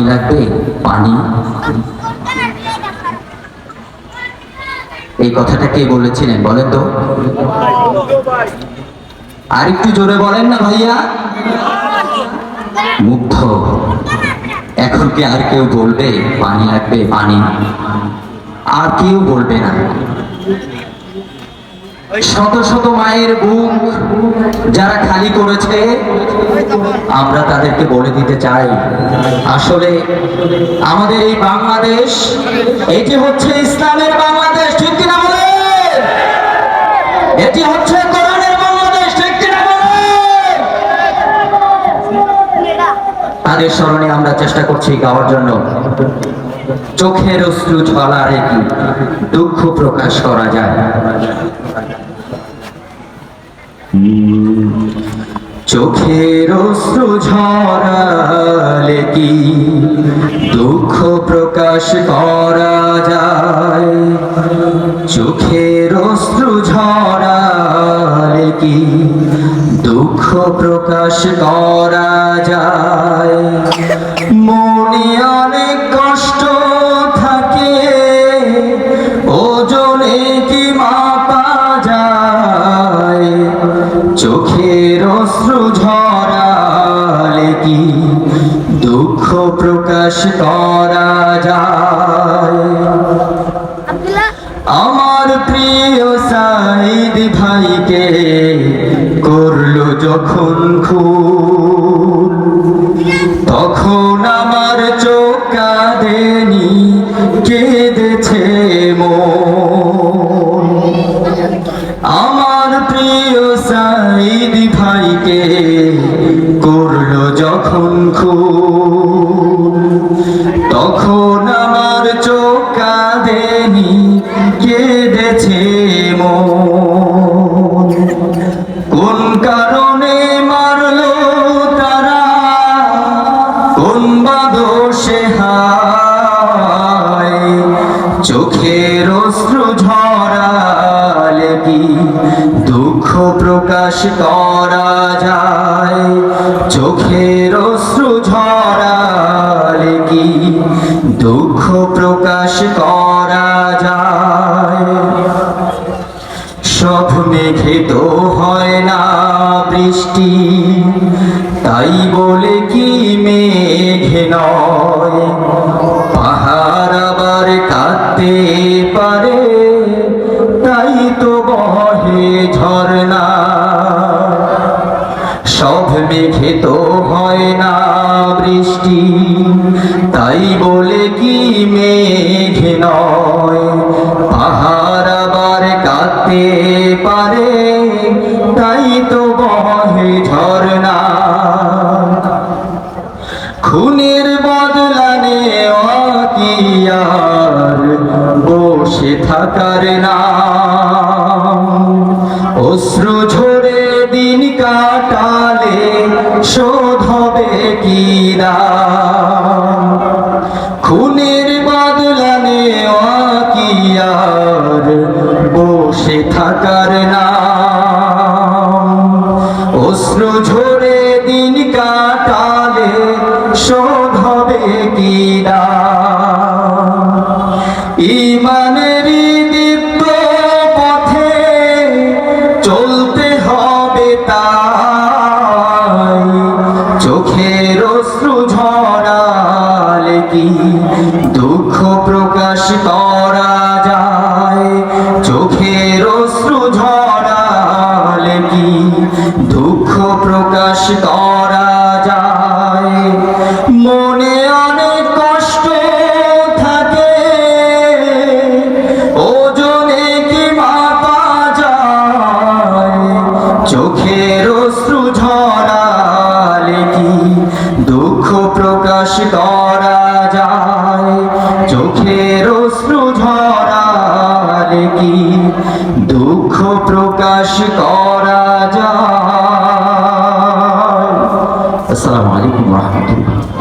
পানি লাগবে? পানি? এই কথাটা কে বলেছিলেন বলেন তো? আর একটু জোরে বলেন না ভাইয়া। মুগ্ধ। এখন কি আর কেউ বলবে পানি লাগবে, পানি? আর কেউ বলবে না। শত শত মায়ের বুক যারা খালি করেছে, আমরা তাদেরকে বলে দিতে চাই। আসলে আমাদের এই বাংলাদেশ এটি হচ্ছে ইসলামের বাংলাদেশ, ঠিক কিনা বলে এটি হচ্ছে কোরআনের বাংলাদেশ, ঠিক কিনা বলে তাদের স্মরণে আমরা চেষ্টা করছি গাওয়ার জন্য। চোখের অশ্রু ঝলারে কি দুঃখ প্রকাশ করা যায়। চোখের অশ্রু ঝরালে কি দুঃখ প্রকাশ করা যায়? চোখের অশ্রু ঝরালে কি দুঃখ প্রকাশ করা যায়? মনে অনেক কষ্ট প্রকাশ করা যায়। আমার প্রিয় সাইদ ভাইকে করল যখন খুন। তখন আমার চোখ কাঁদেনি কেঁদেছে মন। আমার প্রিয় সাইদ ভাইকে করল যখন খুন। কেঁদেছে কোন কারণে মারলো তারা? কোন বাদোষে হায়? চোখের অশ্রু ঝরালে কি দুঃখ প্রকাশ করা যায়? চোখের অশ্রু ঝরালে কি দুঃখ প্রকাশ করা সব মেঘে তো হয় না বৃষ্টি, তাই বলে কি মেঘে নয়? পাহাড় আবার কাঁদতে পারে, তাই তো বহে ঝরনা সব মেঘে তো হয় না বৃষ্টি, তাই বলে কি মেঘে নয়? পাহাড় আবার কাঁদতে পারে, তাই তো বহে ঝরনা খুনের বদলানে কি আর? বসে থাকার নাম। অশ্রু ঝরে দিন কাটালে শোধ হবে কি খুনের আর বসে থাকার না অশ্রু ঝরে দিন কাটালে শোধ হবে কি কি? দুঃখ প্রকাশ করা যায়। চোখের অশ্রু ঝরালে কি? দুঃখ প্রকাশ করা যায়। মনে অনেক কষ্ট থাকে। ওজনে কি মাপা যায়? চোখের অশ্রু ঝরালে কি? দুঃখ প্রকাশ করা কি দুঃখ প্রকাশ করা যায় আসসালামু আলাইকুম রহমতুল্লাহ